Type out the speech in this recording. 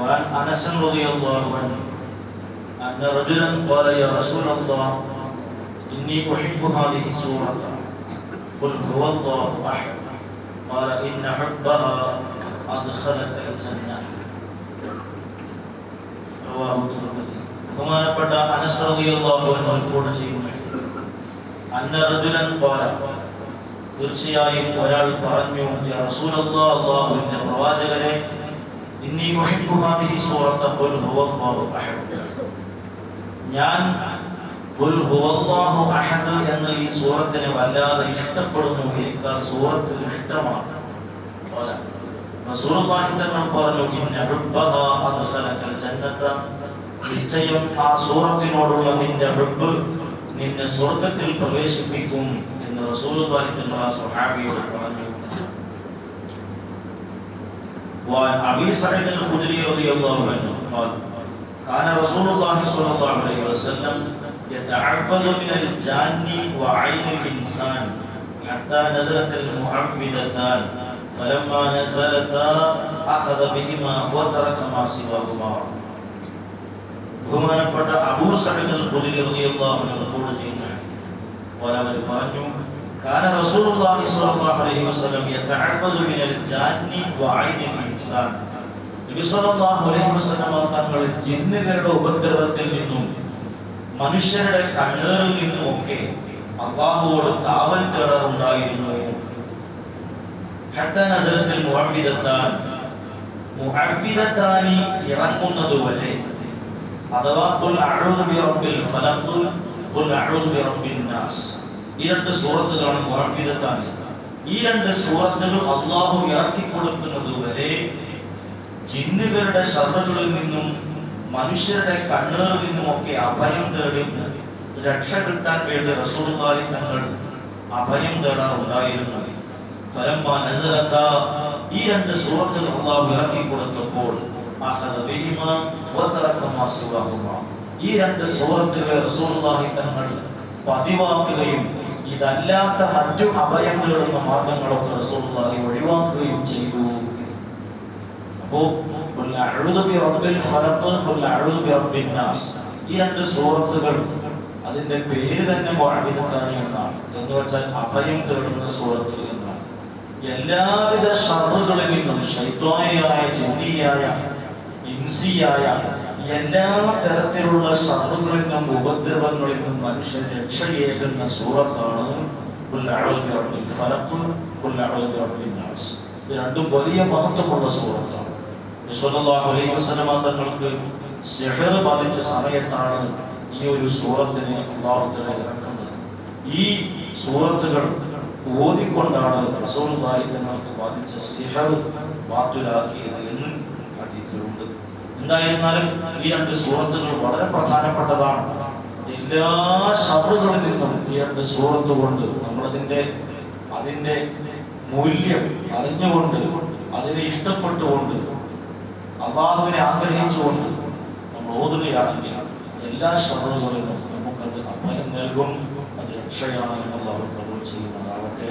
وعن انس رضي الله عنه ان رجلا قال يا رسول الله اني احب هذه السوره قل هو الله احد قال ان حبها ادخلك الجنه رواه الترمذي ബഹുമാനപ്പെട്ട അനസ് റളിയല്ലാഹു അൻഹു റിപ്പോർട്ട് ചെയ്യുന്നു അന്ന റജുലൻ ഖാല തീർച്ചയായും ഒരാൾ പറഞ്ഞു യാ റസൂലല്ലാഹ് അല്ലാഹുവിന്റെ പ്രവാചകരെ ഇന്നി മുഹിബ്ബു ഹാദിഹി സൂറത്ത ഖുൽ ഹുവല്ലാഹു അഹദ്. ഞാൻ ഖുൽ ഹുവല്ലാഹു അഹദ് എന്ന ഈ സൂറത്തിനെ വല്ലാതെ ഇഷ്ടപ്പെടുന്നു. എനിക്ക് ആ സൂറത്ത് ഇഷ്ടമാണ്. റസൂലുള്ളാഹി തങ്ങൾ പറഞ്ഞു ഇന്ന ഹുബ്ബഹാ അദ്ഖലകൽ ജന്നത. നിശ്ചയം ആ സൂറത്തിനോടുള്ള നിന്റെ ഹുബ്ബ് നിന്നെ സ്വർഗത്തിൽ പ്രവേശിപ്പിക്കും എന്ന് റസൂലുള്ളാഹി തങ്ങൾ ആ സ്വഹാബിയോട് പറഞ്ഞു. وعن ابي سعيد الخدري رضي الله عنه قال كان رسول الله صلى الله عليه وسلم يتعبد من الجان وعين الانسان حتى نزلت المعبدتان فلما نزلتا اخذ بهما وترك ما سواهما ബഹുമാനപ്പെട്ട അബൂ സഈദ് അൽ ഖുദരി റളിയല്ലാഹു അൻഹു റിപ്പോർട്ട് ചെയ്യുന്നു അവർ പറഞ്ഞു കാന റസൂലുള്ളാഹി സ്വല്ലല്ലാഹു അലൈഹി വസല്ലം യതഅബ്ബദു മിനൽ ജാന്നി വഅൈനിൽ ഇൻസാൻ നബി സ്വല്ലല്ലാഹു അലൈഹി വസല്ലം തങ്ങൾ ജിന്നുകളുടെ ഉപദ്രവത്തിൽ നിന്നും മനുഷ്യരുടെ കണ്ണേറിൽ നിന്നും ഒക്കെ അള്ളാഹുവോട് കാവൽ തേടാറുണ്ടായിരുന്നു ഹത്ത നസരത്തിൽ മുഅബ്ബിദത്താൻ മുഅബ്ബിദത്താനി ഇറങ്ങുന്നതുവരെ അഥവാ ഖുൽ അഊദു ബിറബ്ബിൽ ഫലഖ് ഖുൽ അഊദു ബിറബ്ബിൻ നാസ്. ഈ രണ്ട് സൂറത്തുകളാണ് മുഅബ്ബിദത്താനി ഈ രണ്ട് സൂറത്തുകൾ അള്ളാഹു ഇറക്കി കൊടുക്കുന്നത് വരെ ജിന്നുകളുടെ ശബ്ദങ്ങളിൽ നിന്നും മനുഷ്യരുടെ കണ്ണുകളിൽ നിന്നും ഒക്കെ അഭയം തേടി രക്ഷ കിട്ടാൻ വേണ്ടി റസൂലുള്ളാഹി തങ്ങൾ അഭയം തേടാറുണ്ടായിരുന്നു ഈ രണ്ട് സൂറത്തുകൾ അള്ളാഹു ഇറക്കി കൊടുത്തപ്പോൾ ഈ രണ്ട് സൂറത്തുകളെ റസൂലുള്ളാഹി തങ്ങൾ പതിവാക്കുകയും ഇതല്ലാത്ത മറ്റു അഭയങ്ങളും മാർഗങ്ങളൊക്കെ റസൂലുള്ളാഹി ഒഴിവാക്കുകയും ചെയ്തു. നാസ്. ഈ രണ്ട് സൂറത്തുകൾ അതിന്റെ പേര് തന്നെ വാഴിതക്കാനി എന്നാണ്. എന്ന് വെച്ചാൽ അഭയം തേടുന്ന സൂറത്ത് എന്നാണ്. എല്ലാവിധ ഷറുകളിൽ നിന്നും ശൈത്വാനിയായ ജിന്നിയായ ഇൻസിയായ എല്ലാ തരത്തിലുള്ള ശത്രുക്കളിൽ നിന്നും ഉപദ്രവങ്ങളിൽ നിന്നും മനുഷ്യൻ രക്ഷയേകുന്ന സൂറത്താണ് രണ്ടും വലിയ മഹത്വമുള്ള സൂറത്താണ്. തങ്ങൾക്ക് ബാധിച്ച സമയത്താണ് ഈ ഒരു സൂറത്തിനെ അള്ളാഹു തആല ഇറക്കുന്നത്. ഈ സൂറത്തുകൾ ഓതിക്കൊണ്ടാണ് റസൂലുള്ളാഹി തങ്ങൾക്ക് ബാധിച്ച സിഹർ ബാത്തുലാക്കിയത് എന്ന് എന്തായിരുന്നാലും ഈ രണ്ട് സൂറത്തുകൾ വളരെ പ്രധാനപ്പെട്ടതാണ്. എല്ലാ ശബ്ദങ്ങളിൽ നിന്നും ഈ രണ്ട് സൂറത്ത് കൊണ്ട് നമ്മളതിന്റെ അതിന്റെ മൂല്യം അറിഞ്ഞുകൊണ്ട് അതിനെ ഇഷ്ടപ്പെട്ടുകൊണ്ട് അള്ളാഹുവിനെ ആഗ്രഹിച്ചുകൊണ്ട് നമ്മൾ ഓതുകയാണെങ്കിൽ എല്ലാ ശബ്ദങ്ങളിലും നമുക്കത് അഭയം നൽകും. അത് രക്ഷയാണ് അള്ളാഹു കബൂൽ ചെയ്യുന്നതാവട്ടെ